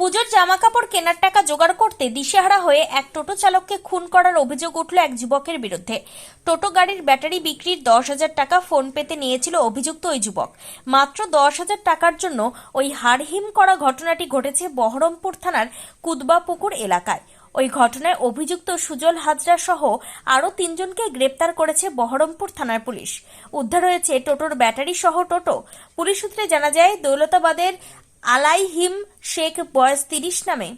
পুজোর জামা কাপড় কেনার টাকা জোগাড় করতে দিশেহারা হয়ে এক টোটো চালককে খুন করার অভিযোগ উঠল এক যুবকের বিরুদ্ধে। টোটো গাড়ির ব্যাটারি বিক্রির দশ হাজার টাকা ফোন পেতে নিয়েছিল অভিযুক্ত ওই যুবক। মাত্র দশ হাজার টাকার জন্য ওই হাড়হিম করা ঘটনাটি ঘটেছে বহরমপুর থানার কুদবাপুকুর এলাকায়। ওই ঘটনায় অভিযুক্ত সুজল হাজরা সহ আরও তিনজনকে গ্রেপ্তার করেছে বহরমপুর থানার পুলিশ। উদ্ধার হয়েছে টোটোর ব্যাটারি সহ টোটো। পুলিশ সূত্রে জানা যায়, দৌলতাবাদের আলাইহিম শেখ বয়স তিরিশ নামে।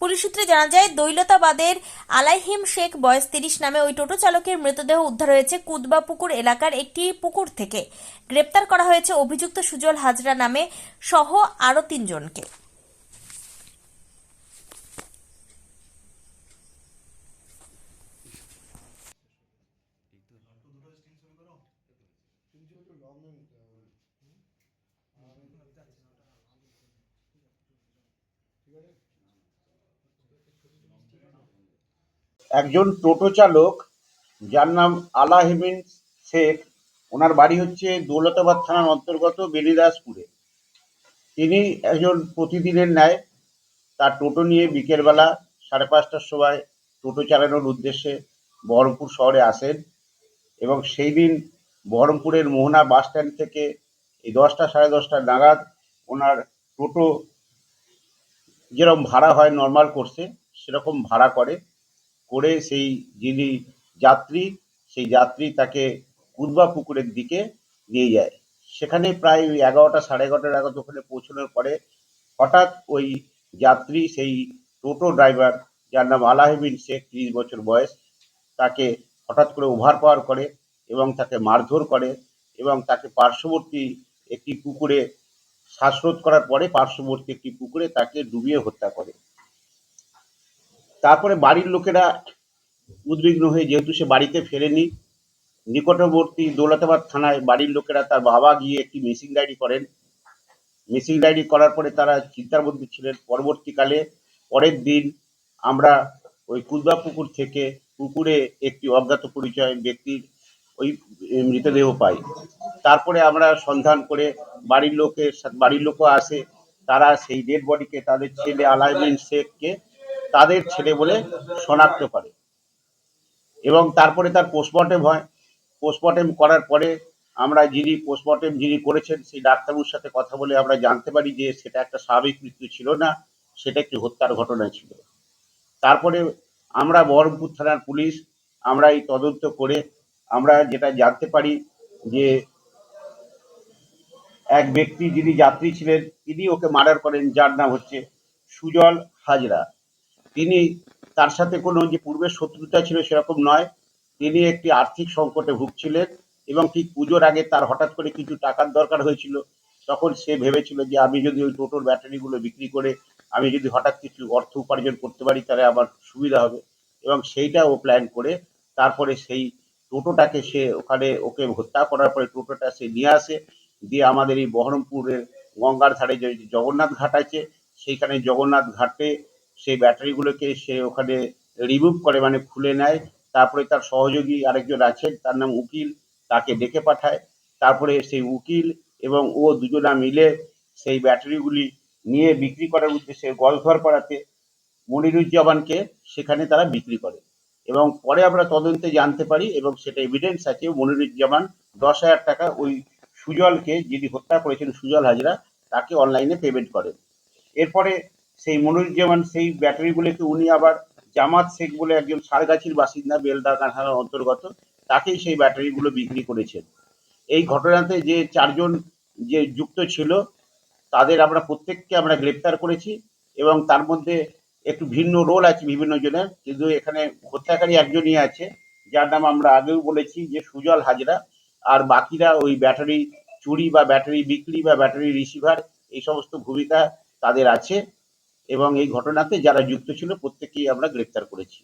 পুলিশ সূত্রে জানা যায়, দৈলতাবাদের আলাইহিম শেখ বয়স তিরিশ নামে ওই টোটো চালকের মৃতদেহ উদ্ধার হয়েছে কুদবা পুকুর এলাকার একটি পুকুর থেকে। গ্রেপ্তার করা হয়েছে অভিযুক্ত সুজল হাজরা নামে সহ আরও তিনজনকে। একজন টোটো চালক, যার নাম আলাহিমিন শেখ, ওনার বাড়ি হচ্ছে দৌলতাবাদ থানার অন্তর্গত বেনিদাসপুরে। তিনি একজন প্রতিদিনের ন্যায় তার টোটো নিয়ে বিকেলবেলা সাড়ে পাঁচটার সময় টোটো চালানোর উদ্দেশ্যে বহরমপুর শহরে আসেন এবং সেই দিন বহরমপুরের মোহনা বাস স্ট্যান্ড থেকে এই দশটা সাড়ে দশটা নাগাদ ওনার টোটো যেরকম ভাড়া হয় নর্মাল কোর্সে সেরকম ভাড়া করে করে সেই যিনি যাত্রী, সেই যাত্রী তাকে কুদবা পুকুরের দিকে নিয়ে যায়। সেখানে প্রায় ওই এগারোটা, সাড়ে এগারোটার আগে ওখানে পৌঁছানোর পরে হঠাৎ ওই যাত্রী, সেই টোটো ড্রাইভার যার নাম আলাহিবিন শেখ, ত্রিশ বছর বয়স, তাকে হঠাৎ করে ওভার পাওয়ার করে এবং তাকে মারধর করে এবং তাকে পার্শ্ববর্তী একটি পুকুরে শ্বাসরোধ করার পরে পার্শ্ববর্তী একটি পুকুরে তাকে ডুবিয়ে হত্যা করে। তারপরে বাড়ির লোকেরা উদ্বিগ্ন হয়ে, যেহেতু সে বাড়িতে ফেরেনি, নিকটবর্তী দৌলতাবাদ থানায় বাড়ির লোকেরা তার বাবা গিয়ে একটি মিসিং ডায়েরি করেন। মিসিং ডায়েরি করার পরে তারা চিন্তার মধ্যে ছিলেন, পরবর্তীকালে পরের দিন আমরা ওই কুদবা পুকুর থেকে পুকুরে একটি অজ্ঞাত পরিচয় ব্যক্তির ওই মৃতদেহ পাই। তারপরে আমরা সন্ধান করে বাড়ির লোকের বাড়ির লোকও আসে, তারা সেই ডেড বডিকে তাদের ছেলে আলাইমিন শেখকে তাদের ছেলে বলে শনাক্ত করে। এবং তারপরে তার পোস্টমর্টেম হয়। পোস্টমর্টেম করার পরে আমরা যিনি পোস্টমর্টেম যিনি করেছেন, সেই ডাক্তারবাবুর সাথে কথা বলে আমরা জানতে পারি যে সেটা একটা স্বাভাবিক মৃত্যু ছিল না, সেটা একটি হত্যার ঘটনা ছিল। তারপরে আমরা বহরমপুর থানার পুলিশ, আমরা এই তদন্ত করে আমরা যেটা জানতে পারি যে এক ব্যক্তি যিনি যাত্রী ছিলেন, তিনি ওকে মার্ডার করেন, যার নাম হচ্ছে সুজল হাজরা। তিনি তার সাথে কোনো যে পূর্বের শত্রুতা ছিল সেরকম নয়। তিনি একটি আর্থিক সংকটে ভুগছিলেন এবং ঠিক পুজোর আগে তার হঠাৎ করে কিছু টাকার দরকার হয়েছিল। তখন সে ভেবেছিল যে আমি যদি ওই টোটোর ব্যাটারিগুলো বিক্রি করে আমি যদি হঠাৎ কিছু অর্থ উপার্জন করতে পারি, তাহলে আমার সুবিধা হবে। এবং সেইটা ও প্ল্যান করে তারপরে সেই টোটোটাকে সে ওখানে ওকে হত্যা করার পরে টোটোটা সে নিয়ে আসে। দিয়ে আমাদের এই বহরমপুরের গঙ্গার ধারে যে জগন্নাথ ঘাট আছে, সেইখানে জগন্নাথ ঘাটে সেই ব্যাটারিগুলোকে সে ওখানে রিমুভ করে মানে খুলে নেয়। তারপরে তার সহযোগী আরেকজন আছেন, তার নাম উকিল, তাকে ডেকে পাঠায়। তারপরে সেই উকিল এবং ও দুজনা মিলে সেই ব্যাটারিগুলি নিয়ে বিক্রি করার উদ্দেশ্যে গলঘর পাড়াতে মনিরুজ্জামানকে সেখানে তারা বিক্রি করে। এবং পরে আমরা তদন্তে জানতে পারি এবং সেটা এভিডেন্স আছে, মনিরুজ্জামান দশ হাজার টাকা ওই সুজলকে যিনি হত্যা করেছেন, সুজল হাজরা, তাকে অনলাইনে পেমেন্ট করেন। এরপরে সেই মনিরুজ্জামান, সেই ব্যাটারিগুলোকে উনি আবার জামাত শেখ বলে একজন সারগাছির বাসিন্দা, বেলদা কারখানার অন্তর্গত, তাকেই সেই ব্যাটারিগুলো বিক্রি করেছেন। এই ঘটনাতে যে চারজন যে যুক্ত ছিল, তাদের আমরা প্রত্যেককে আমরা গ্রেপ্তার করেছি এবং তার মধ্যে একটু ভিন্ন রোল আছে বিভিন্ন জনের, কিন্তু এখানে হত্যাকারী একজনই আছে, যার নাম আমরা আগেও বলেছি যে সুজল হাজরা, আর বাকিরা ওই ব্যাটারি চুরি বা ব্যাটারি বিক্রি বা ব্যাটারি রিসিভার এই সমস্ত ভূমিকা তাদের আছে, এবং এই ঘটনাতে যারা যুক্ত ছিল প্রত্যেককেই আমরা গ্রেপ্তার করেছি।